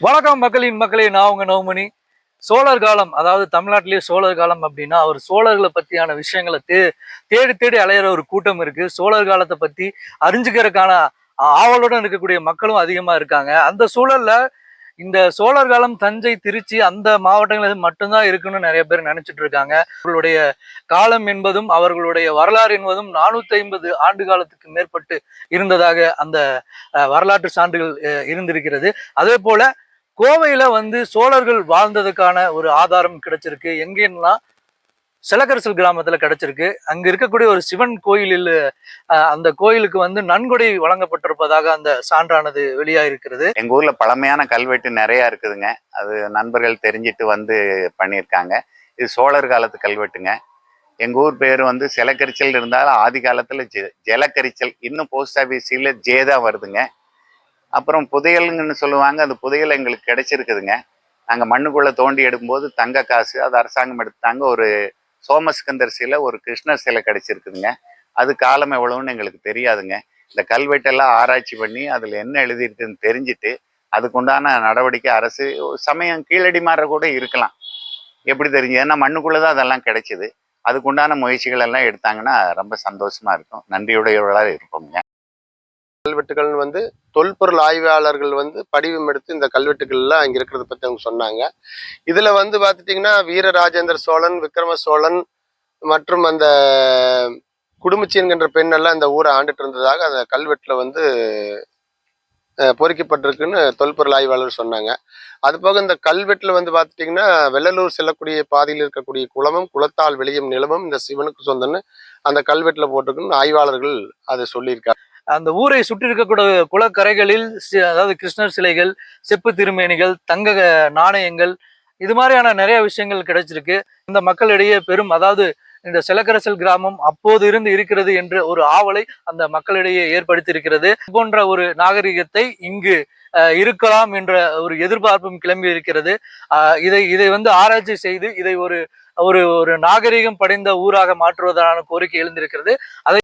வணக்கம் மக்களின் மக்களே நான் உங்க நவமணி சோழர் காலம் அதாவது தமிழ்நாட்டிலேயே சோழர் காலம் அப்படின்னா அவர் சோழர்களை பத்தியான விஷயங்களை தே தேடி தேடி அலையிற ஒரு கூட்டம் இருக்கு. சோழர் காலத்தை பத்தி அறிஞ்சுக்கிறதுக்கான ஆவலுடன் இருக்கக்கூடிய மக்களும் அதிகமா இருக்காங்க. அந்த சூழல்ல இந்த சோழர் காலம் தஞ்சை திருச்சி அந்த மாவட்டங்களில் மட்டும்தான் இருக்குன்னு நிறைய பேர் நினைச்சிட்டு இருக்காங்க. அவர்களுடைய காலம் என்பதும் அவர்களுடைய வரலாறு என்பதும் நானூத்தி ஐம்பது ஆண்டு காலத்துக்கு மேற்பட்டு இருந்ததாக அந்த வரலாற்று சான்றுகள் இருந்திருக்கிறது. அதே போல கோவையில வந்து சோழர்கள் வாழ்ந்ததுக்கான ஒரு ஆதாரம் கிடைச்சிருக்கு. எங்கன்னா சிலக்கரசல் கிராமத்துல கிடைச்சிருக்கு. அங்க இருக்கக்கூடிய ஒரு சிவன் கோயிலில் அந்த கோயிலுக்கு வந்து நன்கொடை வழங்கப்பட்டிருப்பதாக அந்த சான்றானது வெளியாயிருக்கிறது. எங்க ஊர்ல பழமையான கல்வெட்டு நிறைய இருக்குதுங்க. அது நண்பர்கள் தெரிஞ்சிட்டு வந்து பண்ணியிருக்காங்க. இது சோழர் காலத்து கல்வெட்டுங்க. எங்க ஊர் பேர் வந்து சிலக்கரிச்சல் இருந்தாலும் ஆதி காலத்துல ஜெ ஜலக்கரிச்சல் இன்னும் போஸ்ட் ஆஃபீஸில் ஜே தான் வருதுங்க. அப்புறம் புதையலுங்கன்னு சொல்லுவாங்க அந்த புதையல் எங்களுக்கு கிடைச்சிருக்குதுங்க. நாங்கள் மண்ணுக்குள்ளே தோண்டி எடுக்கும்போது தங்க காசு அது அரசாங்கம் எடுத்தாங்க ஒரு சோமஸ்கந்தர் சிலை ஒரு கிருஷ்ணர் சிலை கிடைச்சிருக்குதுங்க. அது காலம் எவ்வளவுன்னு எங்களுக்கு தெரியாதுங்க. இந்த கல்வெட்டெல்லாம் ஆராய்ச்சி பண்ணி அதில் என்ன எழுதியிருக்குன்னு தெரிஞ்சுட்டு அதுக்குண்டான நடவடிக்கை அரசு சமயம் கீழடி மாற கூட இருக்கலாம். எப்படி தெரிஞ்சு ஏன்னா மண்ணுக்குள்ளே தான் அதெல்லாம் கிடைச்சிது. அதுக்குண்டான முயற்சிகள் எல்லாம் எடுத்தாங்கன்னா ரொம்ப சந்தோஷமா இருக்கும். நன்றியுடையவர்களாக இருப்போம்ங்க. கல்வெட்டுகள் வந்து தொல்பொருள் ஆய்வாளர்கள் வந்து படிவம் எடுத்து இந்த கல்வெட்டுகள்லாம் அங்கே இருக்கிறத பற்றி அவங்க சொன்னாங்க. இதில் வந்து பாத்துட்டீங்கன்னா வீரராஜேந்திர சோழன் விக்ரம சோழன் மற்றும் அந்த குடும்பச்சி என்கின்ற இந்த ஊரை ஆண்டுட்டு இருந்ததாக அந்த கல்வெட்டில் வந்து பொறிக்கப்பட்டிருக்குன்னு தொல்பொருள் ஆய்வாளர் சொன்னாங்க. அது போக இந்த கல்வெட்டில் வந்து பார்த்துட்டிங்கன்னா வெள்ளலூர் செல்லக்கூடிய பாதையில் இருக்கக்கூடிய குளமும் குளத்தால் வெளியும் நிலமும் இந்த சிவனுக்கு சொந்தன்னு அந்த கல்வெட்டில் போட்டிருக்குன்னு ஆய்வாளர்கள் அதை சொல்லியிருக்காங்க. அந்த ஊரை சுற்றி இருக்கக்கூடிய குளக்கரைகளில் அதாவது கிருஷ்ணர் சிலைகள் செப்பு திருமேனிகள் தங்க நாணயங்கள் இது மாதிரியான நிறைய விஷயங்கள் கிடைச்சிருக்கு. இந்த மக்களிடையே பெரும் அதாவது இந்த சிலக்கரசல் கிராமம் அப்போது இருந்து இருக்கிறது என்ற ஒரு ஆவலை அந்த மக்களிடையே ஏற்படுத்தி இருக்கிறது போன்ற ஒரு நாகரிகத்தை இங்கு இருக்கலாம் என்ற ஒரு எதிர்பார்ப்பும் கிளம்பி இருக்கிறது. இதை இதை வந்து ஆராய்ச்சி செய்து இதை ஒரு ஒரு ஒரு நாகரிகம் படைந்த ஊராக மாற்றுவதற்கான கோரிக்கை எழுந்திருக்கிறது. அதை